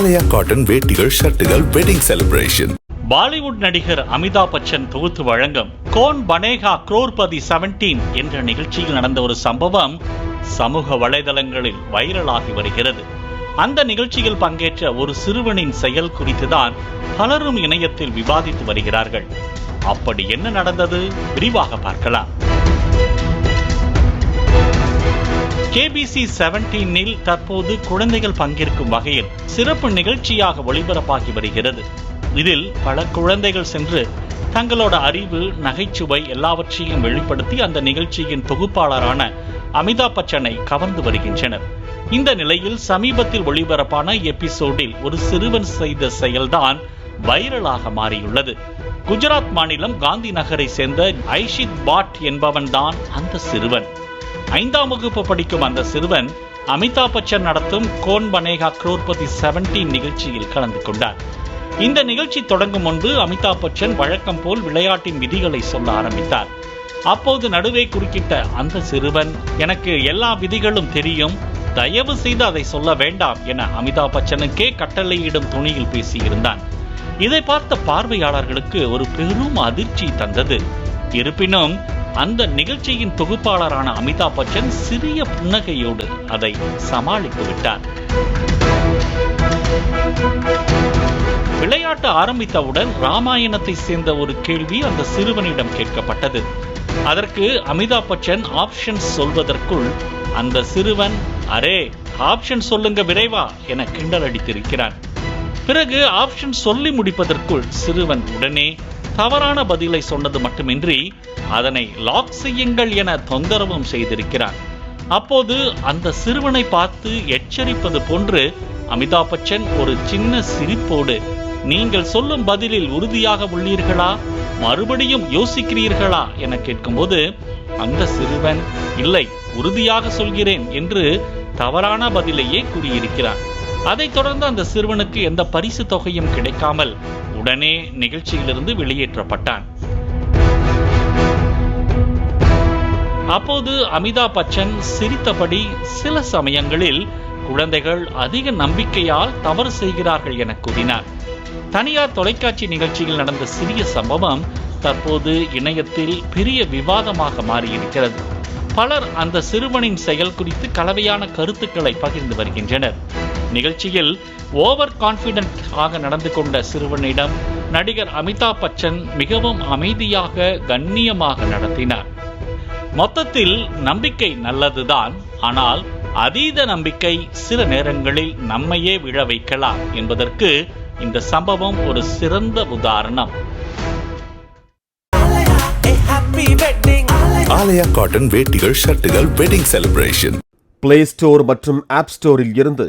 ஆலயா cotton வேட்டிகள் ஷர்ட்டுகள் wedding celebration Bollywood நடிகர் அமிதாப் பச்சன் தொகுத்து வழங்கும் கோன் பனேகா குரோர்பதி 17 என்ற நிகழ்ச்சியில் நடந்த ஒரு சம்பவம் சமூக வலைதளங்களில் வைரலாகி வருகிறது. அந்த நிகழ்ச்சியில் பங்கேற்ற ஒரு சிறுவனின் செயல் குறித்துதான் பலரும் இணையத்தில் விவாதித்து வருகிறார்கள். அப்படி என்ன நடந்தது? விரிவாக பார்க்கலாம். கேபிசி செவன்டீனில் தற்போது குழந்தைகள் பங்கேற்கும் வகையில் சிறப்பு நிகழ்ச்சியாக ஒளிபரப்பாகி வருகிறது. இதில் பல குழந்தைகள் சென்று தங்களோட அறிவு நகைச்சுவை எல்லாவற்றையும் வெளிப்படுத்தி அந்த நிகழ்ச்சியின் தொகுப்பாளரான அமிதாப் பச்சனை கவர்ந்து வருகின்றனர். இந்த நிலையில் சமீபத்தில் ஒளிபரப்பான எபிசோடில் ஒரு சிறுவன் செய்த செயல்தான் வைரலாக மாறியுள்ளது. குஜராத் மாநிலம் காந்தி நகரை சேர்ந்த ஐஷித் பாட் என்பவன்தான் அந்த சிறுவன். ஐந்தாம் வகுப்பு படிக்கும் அந்த சிறுவன் அமிதாப் பச்சன் நடத்தும் கோன் பனேகா குரோர்பதி 17 நிகழ்ச்சியில் கலந்து கொண்டார். இந்த நிகழ்ச்சி தொடங்கும் முன்பு அமிதாப் பச்சன் வழக்கம் போல் விளையாட்டின் விதிகளை சொல்ல ஆரம்பித்தார். அப்போது நடுவே குறுக்கிட்ட அந்த சிறுவன் எனக்கு எல்லா விதிகளும் தெரியும். தயவு செய்து அதை சொல்ல வேண்டாம் என அமிதாப் பச்சனுக்கே கட்டளையிடும் துணியில் பேசியிருந்தான். இதை பார்த்த பார்வையாளர்களுக்கு ஒரு பெரும் அதிர்ச்சி தந்தது. இருப்பினும் அந்த நிகழ்ச்சியின் தொகுப்பாளரான அமிதாப் பச்சன் சிறிய புன்னகையோடு அதை சமாளித்து விட்டார். விளையாட்டு ஆரம்பித்தவுடன் ராமாயணத்தை சேர்ந்த ஒரு கேள்வி அந்த சிறுவனிடம் கேட்கப்பட்டது. அதற்கு அமிதாப் பச்சன் ஆப்ஷன் சொல்வதற்குள் அந்த சிறுவன் அரே ஆப்ஷன் சொல்லுங்க விரைவா என கிண்டல் அடித்திருக்கிறான். பிறகு ஆப்ஷன் சொல்லி முடிப்பதற்குள் சிறுவன் உடனே தவறான பதிலை சொன்னது மட்டுமின்றி அதனை லாக் செய்யுங்கள் என தொந்தரவும் செய்திருக்கிறார். அப்போது அந்த சிறுவனை பார்த்து எச்சரிப்பது போன்று அமிதாப் பச்சன் ஒரு சின்ன சிரிப்போடு நீங்கள் சொல்லும் பதிலில் உறுதியாக உள்ளீர்களா? மறுபடியும் யோசிக்கிறீர்களா? என கேட்கும்போது அந்த சிறுவன் இல்லை உறுதியாக சொல்கிறேன் என்று தவறான பதிலையே கூறியிருக்கிறான் அதைத் தொடர்ந்து அந்த சிறுவனுக்கு எந்த பரிசு தொகையும் கிடைக்காமல் உடனே நிகழ்ச்சியிலிருந்து வெளியேற்றப்பட்டான். அப்போது அமிதாப் பச்சன் சிரித்தபடி சில சமயங்களில் குழந்தைகள் அதிக நம்பிக்கையால் தவறு செய்கிறார்கள் என கூறினார். தனியார் தொலைக்காட்சி நிகழ்ச்சியில் நடந்த சிறிய சம்பவம் தற்போது இணையத்தில் பெரிய விவாதமாக மாறியிருக்கிறது. பலர் அந்த சிறுவனின் செயல் குறித்து கலவையான கருத்துக்களை பகிர்ந்து வருகின்றனர். நிகழ்ச்சியில் ஓவர் கான்பிடென்ட் ஆக நடந்து கொண்ட சிறுவனிடம் நடிகர் அமிதாப் பச்சன் மிகவும் அமைதியாக கண்ணியமாக நடத்தினார். மொத்தத்தில் நம்பிக்கை நல்லதுதான். ஆனால் அதீத நம்பிக்கை சில நேரங்களில் நம்மையே விழ வைக்கலாம் என்பதற்கு இந்த சம்பவம் ஒரு சிறந்த உதாரணம். ஆலயா காட்டன் வேட்டிகள் ஷர்ட்டுகள் வெட்டிங் செலிப்ரேஷன் பிளே ஸ்டோர் மற்றும் ஆப் ஸ்டோரில் இருந்து